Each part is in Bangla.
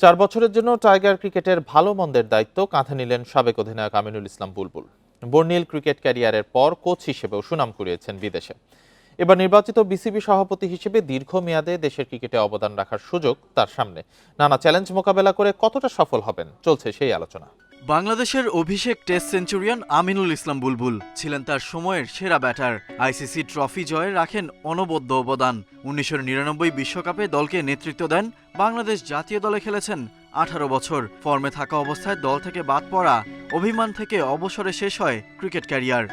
চার বছরের জন্য টাইগার ক্রিকেটের ভালো মন্দের দায়িত্ব কাঁধে নিলেন সাবেক অধিনায়ক আমিনুল ইসলাম বুলবুল। বর্নিল ক্রিকেট ক্যারিয়ারের পর কোচ হিসেবেও সুনাম কুড়িয়েছেন বিদেশে। এবার নির্বাচিত বিসিবি সভাপতি হিসেবে দীর্ঘমেয়াদে দেশের ক্রিকেটে অবদান রাখার সুযোগ তার সামনে। নানা চ্যালেঞ্জ মোকাবেলা করে কতটা সফল হবেন, চলছে সেই আলোচনা। বাংলাদেশের অভিষেক টেস্ট সেঞ্চুরিয়ান আমিনুল ইসলাম বুলবুল ছিলেন তার সময়ের সেরা ব্যাটার। আইসিসি ট্রফি জয়ে রাখেন অনবদ্য অবদান। উনিশশো নিরানব্বই বিশ্বকাপে দলকে নেতৃত্ব দেন বাংলাদেশ জাতীয় দলে খেলেছেন আঠারো বছর। ফর্মে থাকা অবস্থায় দল থেকে বাদ পড়া অভিমান থেকে অবসরে শেষ হয় ক্রিকেট ক্যারিয়ার।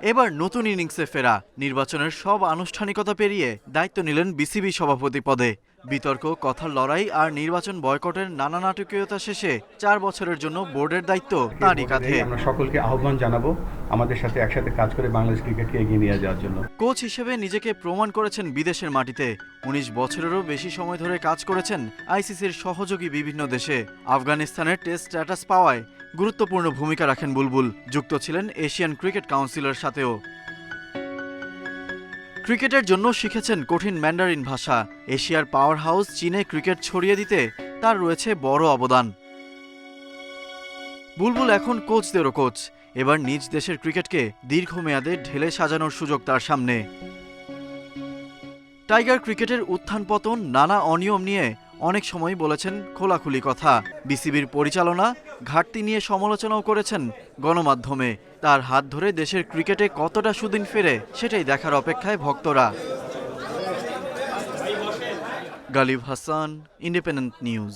এবার নতুন ইনিংসে ফেরা। নির্বাচনের সব আনুষ্ঠানিকতা পেরিয়ে দায়িত্ব নিলেন বিসিবি সভাপতি পদে। বিতর্ক কথার লড়াই আর নির্বাচন বয়কটের নানা নাটকীয়তা শেষে চার বছরের জন্য বোর্ডের দায়িত্ব তাঁরই কাঁধে। আমরা সকলকে আহ্বান জানাব আমাদের সাথে একসাথে কাজ করে বাংলাদেশ ক্রিকেটকে এগিয়ে নিয়ে যাওয়ার জন্য। কোচ হিসেবে নিজেকে প্রমাণ করেছেন বিদেশের মাটিতে। উনিশ বছরেরও বেশি সময় ধরে কাজ করেছেন আইসিসির সহযোগী বিভিন্ন দেশে। আফগানিস্তানের টেস্ট স্ট্যাটাস পাওয়ায় গুরুত্বপূর্ণ ভূমিকা রাখেন বুলবুল। যুক্ত ছিলেন এশিয়ান ক্রিকেট কাউন্সিলের সাথেও। ক্রিকেটের জন্য শিখেছেন কঠিন ম্যান্ডারিন ভাষা। এশিয়ার পাওয়ার হাউস চীনে ক্রিকেট ছড়িয়ে দিতে তার রয়েছে বড় অবদান। বুলবুল এখন কোচদেরও কোচ। এবার নিজ দেশের ক্রিকেটকে দীর্ঘমেয়াদে ঢেলে সাজানোর সুযোগ তার সামনে। টাইগার ক্রিকেটের উত্থান পতন, নানা অনিয়ম নিয়ে অনেক সময় বলেছেন খোলাখুলি কথা। বিসিবির পরিচালনা, ঘাটতি নিয়ে সমালোচনাও করেছেন গণমাধ্যমে। তার হাত ধরে দেশের ক্রিকেটে কতটা সুদিন ফেরে, সেটাই দেখার অপেক্ষায় ভক্তরা। Galib Hasan, Independent News.